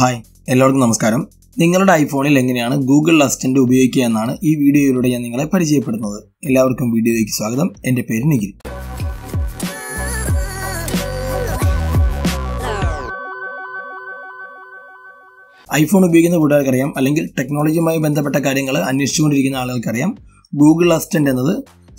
Hi എല്ലാവർക്കും നമസ്കാരം. നിങ്ങളുടെ ഐഫോണിൽ എങ്ങനെയാണ് ഗൂഗിൾ അസിസ്റ്റന്റ് ഉപയോഗിക്കുക എന്നാണ് ഈ വീഡിയോയിലൂടെ ഞാൻ നിങ്ങളെ പരിചയപ്പെടുന്നത്. എല്ലാവർക്കും വീഡിയോയിലേക്ക് സ്വാഗതം. എന്റെ പേര് നിഖിൽ. ഐഫോൺ ഉപയോഗിക്കുന്ന കൂട്ടുകാർക്കറിയാം അല്ലെങ്കിൽ ടെക്നോളജിയുമായി ബന്ധപ്പെട്ട കാര്യങ്ങൾ അന്വേഷിച്ചുകൊണ്ടിരിക്കുന്ന ആളുകൾക്കറിയാം. ഗൂഗിൾ അസിസ്റ്റന്റ് എന്നത്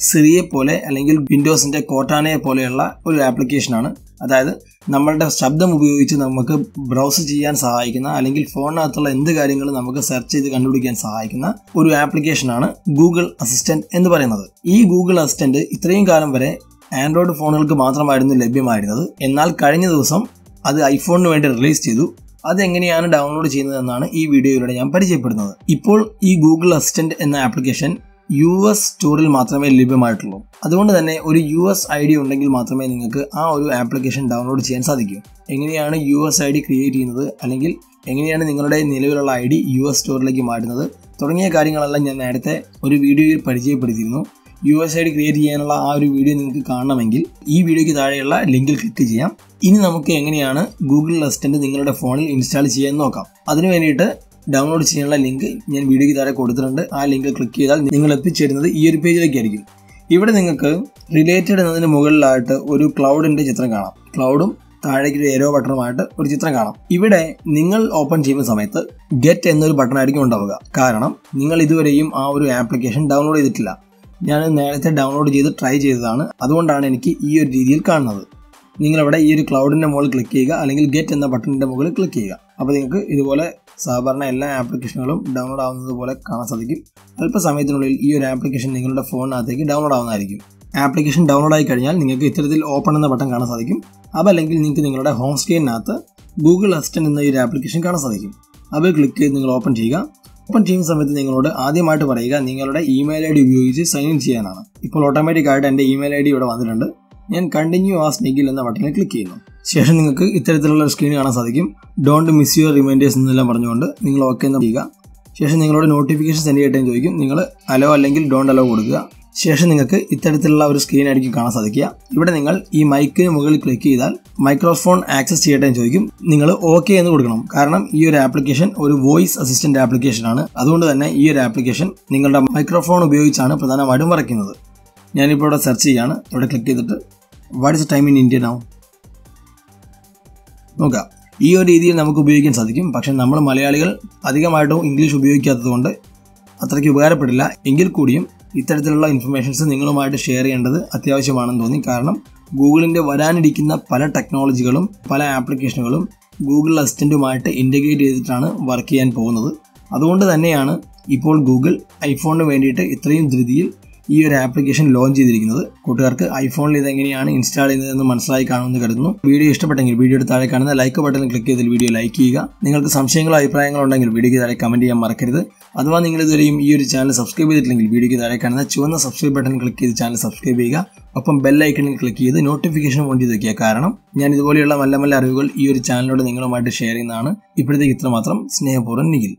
സിറിയെ പോലെ അല്ലെങ്കിൽ വിൻഡോസിന്റെ കോട്ടാനയെ പോലെയുള്ള ഒരു ആപ്ലിക്കേഷനാണ്. അതായത് നമ്മളുടെ ശബ്ദം ഉപയോഗിച്ച് നമുക്ക് ബ്രൗസ് ചെയ്യാൻ സഹായിക്കുന്ന അല്ലെങ്കിൽ ഫോണിനകത്തുള്ള എന്ത് കാര്യങ്ങളും നമുക്ക് സെർച്ച് ചെയ്ത് കണ്ടുപിടിക്കാൻ സഹായിക്കുന്ന ഒരു ആപ്ലിക്കേഷനാണ് ഗൂഗിൾ അസിസ്റ്റന്റ് എന്ന് പറയുന്നത്. ഈ ഗൂഗിൾ അസിസ്റ്റന്റ് ഇത്രയും കാലം വരെ ആൻഡ്രോയിഡ് ഫോണുകൾക്ക് മാത്രമായിരുന്നു ലഭ്യമായിരുന്നത്. എന്നാൽ കഴിഞ്ഞ ദിവസം അത് ഐഫോണിന് വേണ്ടി റിലീസ് ചെയ്തു. അതെങ്ങനെയാണ് ഡൗൺലോഡ് ചെയ്യുന്നതെന്നാണ് ഈ വീഡിയോയിലൂടെ ഞാൻ പരിചയപ്പെടുന്നത്. ഇപ്പോൾ ഈ ഗൂഗിൾ അസിസ്റ്റന്റ് എന്ന ആപ്ലിക്കേഷൻ യു എസ് സ്റ്റോറിൽ മാത്രമേ ലഭ്യമായിട്ടുള്ളൂ. അതുകൊണ്ട് തന്നെ ഒരു യു എസ് ഐ ഡി ഉണ്ടെങ്കിൽ മാത്രമേ നിങ്ങൾക്ക് ആ ഒരു ആപ്ലിക്കേഷൻ ഡൗൺലോഡ് ചെയ്യാൻ സാധിക്കൂ. എങ്ങനെയാണ് U S I D create ചെയ്യുന്നത്? അല്ലെങ്കിൽ എങ്ങനെയാണ് നിങ്ങളുടെ നിലവിലുള്ള ഐ ഡി യു എസ് സ്റ്റോറിലേക്ക് മാറ്റുന്നത്? തുടങ്ങിയ കാര്യങ്ങളെല്ലാം ഞാൻ നേരത്തെ ഒരു വീഡിയോയിൽ പരിചയപ്പെടുത്തിയിരുന്നു. U S I D create ചെയ്യാനുള്ള ആ ഒരു വീഡിയോ നിങ്ങൾക്ക് കാണണമെങ്കിൽ ഈ വീഡിയോയ്ക്ക് താഴെയുള്ള ലിങ്കിൽ ക്ലിക്ക് ചെയ്യാം. ഇനി നമുക്ക് എങ്ങനെയാണ് ഗൂഗിൾ അസിസ്റ്റന്റ് നിങ്ങളുടെ ഫോണിൽ ഇൻസ്റ്റാൾ ചെയ്യാൻ നോക്കാം. അതിനു വേണ്ടിയിട്ട് ഡൗൺലോഡ് ചെയ്യാനുള്ള ലിങ്ക് ഞാൻ വീഡിയോയ്ക്ക് താഴെ കൊടുത്തിട്ടുണ്ട്. ആ ലിങ്ക് ക്ലിക്ക് ചെയ്താൽ നിങ്ങൾ എത്തിച്ചേരുന്നത് ഈ ഒരു പേജിലേക്കായിരിക്കും ഇവിടെ നിങ്ങൾക്ക് റിലേറ്റഡ് എന്നതിന് മുകളിലായിട്ട് ഒരു ക്ലൗഡിന്റെ ചിത്രം കാണാം. ക്ലൗഡും താഴേക്ക് ഒരു ഏരോ ബട്ടണുമായിട്ട് ഒരു ചിത്രം കാണാം. ഇവിടെ നിങ്ങൾ ഓപ്പൺ ചെയ്യുന്ന സമയത്ത് ഗെറ്റ് എന്നൊരു ബട്ടൺ ആയിരിക്കും ഉണ്ടാവുക. കാരണം നിങ്ങൾ ഇതുവരെയും ആ ഒരു ആപ്ലിക്കേഷൻ ഡൗൺലോഡ് ചെയ്തിട്ടില്ല. ഞാൻ നേരത്തെ ഡൗൺലോഡ് ചെയ്ത് ട്രൈ ചെയ്തതാണ്. അതുകൊണ്ടാണ് എനിക്ക് ഈ ഒരു രീതിയിൽ കാണുന്നത്. നിങ്ങളിവിടെ ഈ ഒരു ക്ലൗഡിന്റെ മുകളിൽ ക്ലിക്ക് ചെയ്യുക അല്ലെങ്കിൽ ഗെറ്റ് എന്ന ബട്ടണിന്റെ മുകളിൽ ക്ലിക്ക് ചെയ്യുക. അപ്പോൾ നിങ്ങൾക്ക് ഇതുപോലെ സാധാരണ എല്ലാ ആപ്ലിക്കേഷനുകളും ഡൗൺലോഡ് ആവുന്നത് പോലെ കാണാൻ സാധിക്കും. അല്പസമയത്തിനുള്ളിൽ ഈ ഒരു ആപ്ലിക്കേഷൻ നിങ്ങളുടെ ഫോണിനകത്തേക്ക് ഡൗൺലോഡ് ആവുന്നതായിരിക്കും. ആപ്ലിക്കേഷൻ ഡൗൺലോഡ് ആയി കഴിഞ്ഞാൽ നിങ്ങൾക്ക് ഇത്തരത്തിൽ ഓപ്പൺ എന്ന ബട്ടൺ കാണാൻ സാധിക്കും. അതല്ലെങ്കിൽ നിങ്ങൾക്ക് നിങ്ങളുടെ ഹോം സ്ക്രീനിനകത്ത് ഗൂഗിൾ അസിസ്റ്റന്റ് എന്ന ഒരു ആപ്ലിക്കേഷൻ കാണാൻ സാധിക്കും. അത് ക്ലിക്ക് ചെയ്ത് നിങ്ങൾ ഓപ്പൺ ചെയ്യുക. ഓപ്പൺ ചെയ്യുന്ന സമയത്ത് നിങ്ങളോട് ആദ്യമായിട്ട് പറയുക നിങ്ങളുടെ ഇമെയിൽ ഐ ഡി ഉപയോഗിച്ച് സൈൻ ഇൻ ചെയ്യാനാണ്. ഇപ്പോൾ ഓട്ടോമാറ്റിക് ആയിട്ട് എന്റെ ഇമെയിൽ ഐ ഡി ഇവിടെ വന്നിട്ടുണ്ട്. ഞാൻ കണ്ടിന്യൂ ആ സ്നിഗിൽ എന്ന ബട്ടണിൽ ക്ലിക്ക് ചെയ്യുന്നു. ശേഷം നിങ്ങൾക്ക് ഇത്തരത്തിലുള്ള സ്ക്രീൻ കാണാൻ സാധിക്കും. ഡോണ്ട് മിസ് യുവർ റിമൈൻഡേഴ്സ് എന്നെല്ലാം പറഞ്ഞുകൊണ്ട് നിങ്ങൾ ഓക്കെ എന്ന് ചെയ്യുക ശേഷം നിങ്ങളോട് നോട്ടിഫിക്കേഷൻ സെൻഡ് ചെയ്യട്ടെ ചോദിക്കും. നിങ്ങൾ അലോ അല്ലെങ്കിൽ ഡോണ്ട് അലോ കൊടുക്കുക. ശേഷം നിങ്ങൾക്ക് ഇത്തരത്തിലുള്ള ഒരു സ്ക്രീൻ ആയിരിക്കും കാണാൻ സാധിക്കുക. ഇവിടെ നിങ്ങൾ ഈ മൈക്കിന് മുകളിൽ ക്ലിക്ക് ചെയ്താൽ മൈക്രോഫോൺ ആക്സസ് ചെയ്യട്ടെ എന്ന് ചോദിക്കും. നിങ്ങൾ ഓക്കെ എന്ന് കൊടുക്കണം. കാരണം ഈ ഒരു ആപ്ലിക്കേഷൻ ഒരു വോയിസ് അസിസ്റ്റന്റ് ആപ്ലിക്കേഷൻ ആണ്. അതുകൊണ്ട് തന്നെ ഈ ഒരു ആപ്ലിക്കേഷൻ നിങ്ങളുടെ മൈക്രോഫോൺ ഉപയോഗിച്ചാണ് പ്രധാനമായിട്ടും വരയ്ക്കുന്നത്. ഞാനിപ്പോൾ ഇവിടെ സെർച്ച് ചെയ്യാണ്. ഇവിടെ ക്ലിക്ക് ചെയ്തിട്ട് what is time in India now നോക്കാം. ഈ ഒരു രീതിയിൽ നമുക്ക് ഉപയോഗിക്കാൻ സാധിക്കും. പക്ഷേ നമ്മൾ മലയാളികൾ അധികമായിട്ടും ഇംഗ്ലീഷ് ഉപയോഗിക്കാത്തതുകൊണ്ട് അത്രയ്ക്ക് ഉപകാരപ്പെടില്ല. എങ്കിൽ കൂടിയും ഇത്തരത്തിലുള്ള ഇൻഫർമേഷൻസ് നിങ്ങളുമായിട്ട് ഷെയർ ചെയ്യേണ്ടത് അത്യാവശ്യമാണെന്ന് തോന്നി. കാരണം ഗൂഗിളിന്റെ വരാനിരിക്കുന്ന പല ടെക്നോളജികളും പല ആപ്ലിക്കേഷനുകളും ഗൂഗിൾ അസിസ്റ്റന്റുമായിട്ട് ഇന്റഗ്രേറ്റ് ചെയ്തിട്ടാണ് വർക്ക് ചെയ്യാൻ പോകുന്നത്. അതുകൊണ്ട് തന്നെയാണ് ഇപ്പോൾ ഗൂഗിൾ ഐഫോണിന് വേണ്ടിയിട്ട് ഇത്രയും ധൃതിയിൽ ഈ ഒരു ആപ്ലിക്കേഷൻ ലോഞ്ച് ചെയ്തിരിക്കുന്നത്. കൂട്ടുകാർക്ക് ഐഫോണിൽ ഇത് എങ്ങനെയാണ് ഇൻസ്റ്റാൾ ചെയ്യുന്നതെന്ന് മനസ്സിലായി കാണുമെന്ന് കരുതുന്നു. വീഡിയോ ഇഷ്ടപ്പെട്ടെങ്കിൽ വീഡിയോയുടെ താഴെ കാണുന്ന ലൈക്ക് ബട്ടൺ ക്ലിക്ക് ചെയ്ത് വീഡിയോ ലൈക്ക് ചെയ്യുക. നിങ്ങൾക്ക് സംശയങ്ങളോ അഭിപ്രായങ്ങളോ ഉണ്ടെങ്കിൽ വീഡിയോയ്ക്ക് താഴെ കമന്റ് ചെയ്യാൻ മറക്കരുത്. അഥവാ നിങ്ങൾ ഇതുവരെയും ഈ ഒരു ചാനൽ സബ്സ്ക്രൈബ് ചെയ്തിട്ടില്ലെങ്കിൽ വീഡിയോയ്ക്ക് താഴെ കാണുന്ന ചുവന്ന സബ്സ്ക്രൈബ് ബട്ടൺ ക്ലിക്ക് ചെയ്ത് ചാനൽ സബ്സ്ക്രൈബ് ചെയ്യുക. ഒപ്പം ബെല്ലൈക്കണിൽ ക്ലിക്ക് ചെയ്ത് നോട്ടിഫിക്കേഷൻ ഓൺ ചെയ്ത് വെക്കുക കാരണം ഞാൻ ഇതുപോലെയുള്ള നല്ല നല്ല അറിവുകൾ ഈ ഒരു ചാനലിലൂടെ നിങ്ങളുമായിട്ട് ഷെയർ ചെയ്യുന്നതാണ് ഇപ്പോഴത്തേക്ക് ഇത്രമാത്രം. സ്നേഹപൂർവം നിഖിൽ.